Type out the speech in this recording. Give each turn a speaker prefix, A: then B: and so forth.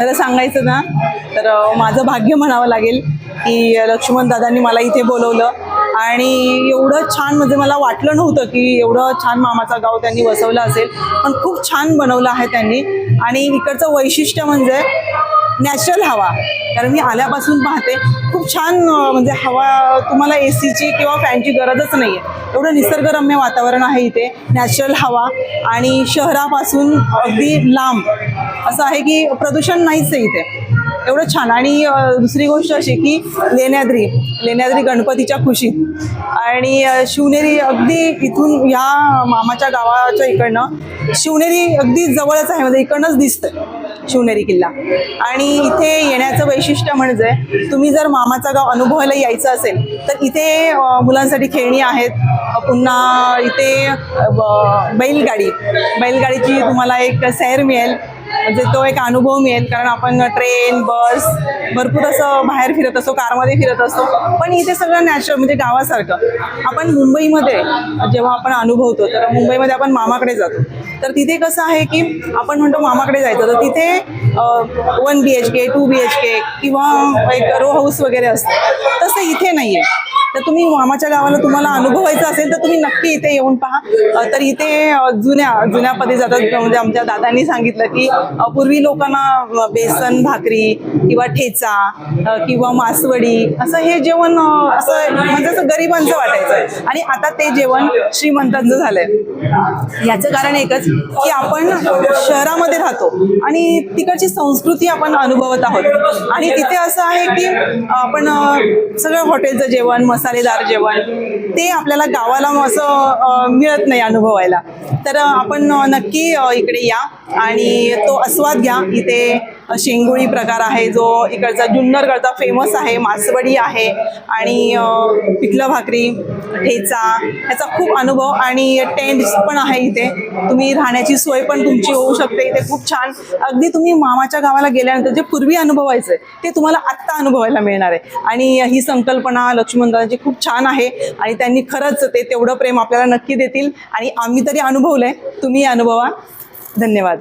A: खरं सांगायचं ना तर माझं भाग्य म्हणावं लागेल की लक्ष्मण दादांनी मला इथे बोलवलं. आणि एवढं छान म्हणजे मला वाटलं नव्हतं की एवढं छान मामाचं गाव त्यांनी वसवलं असेल पण खूप छान बनवलं आहे त्यांनी. आणि इकडचं वैशिष्ट्य म्हणजे नॅचरल हवा. कारण मी आल्यापासून पाहते खूप छान म्हणजे हवा तुम्हाला ए सीची किंवा फॅनची गरजच नाही आहे एवढं निसर्गरम्य वातावरण आहे इथे नॅचरल हवा. आणि शहरापासून अगदी लांब. असं आहे की प्रदूषण नाहीच आहे इथे. एवढं छान. आणि दुसरी गोष्ट अशी की लेण्याद्री लेण्याद्री गणपतीच्या खुशीत आणि शिवनेरी अगदी इथून ह्या मामाच्या गावाच्या इकडनं शिवनेरी अगदी जवळच आहे. म्हणजे इकडनंच दिसतं शिवनेरी किल्ला. आणि इथे येण्याचं वैशिष्ट्य म्हणजे तुम्ही जर मामाचा गाव अनुभवायला यायचं असेल तर इथे मुलांसाठी खेळणी आहेत. पुन्हा इथे ब- बैलगाडी. बैलगाडीची तुम्हाला एक सैर मिळेल. म्हणजे तो एक अनुभव मिळेल कारण आपण ट्रेन बस भरपूर असं बाहेर फिरत असतो कारमध्ये फिरत असतो. पण इथे सगळं नॅचरल म्हणजे गावासारखं. आपण मुंबईमध्ये जेव्हा आपण अनुभवतो तर मुंबईमध्ये आपण मामाकडे जातो. तर तिथे कसं आहे की आपण म्हणतो मामाकडे जायचं तर तिथे one B H K two B H K किंवा एक रो हाऊस वगैरे असतं. तसं इथे नाही आहे तर तुम्ही मामाच्या गावाला तुम्हाला अनुभवायचं असेल तर तुम्ही नक्की इथे येऊन पहा. तर इथे जुन्या जुन्या पदी जातात. म्हणजे आमच्या दादांनी सांगितलं की पूर्वी लोकांना बेसन भाकरी किंवा ठेचा किंवा मासवडी असं हे जेवण असं म्हणजे असं गरिबांचं वाटायचं. आणि आता ते जेवण श्रीमंतांचं झालंय. याचं कारण एकच की आपण शहरामध्ये राहतो आणि तिकडची संस्कृती आपण अनुभवत आहोत. आणि तिथे असं आहे की आपण सगळं हॉटेलचं जेवण मसालेदार जेवण. ते आपल्याला गावाला असं मिळत नाही अनुभवायला. तर आपण नक्की इकडे या आणि तो आस्वाद घ्या. इथे शेंगुळी प्रकार आहे जो इकडचा जुन्नरगडचा फेमस आहे मासवडी आहे आणि पिठलं भाकरी ठेचा ह्याचा खूप अनुभव आणि टेंट पण आहे इथे. तुम्ही राहण्याची सोय पण तुमची होऊ शकते. इथे खूप छान. अगदी तुम्ही मामाच्या गावाला गेल्यानंतर जे पूर्वी अनुभवायचं ते तुम्हाला आत्ता अनुभवायला मिळणार आहे. आणि ही संकल्पना लक्ष्मणदादांची खूप छान आहे आणि त्यांनी खरंच ते तेवढं प्रेम आपल्याला नक्की देतील आणि आम्ही तरी अनुभवलं आहे तुम्ही अनुभवा. धन्यवाद.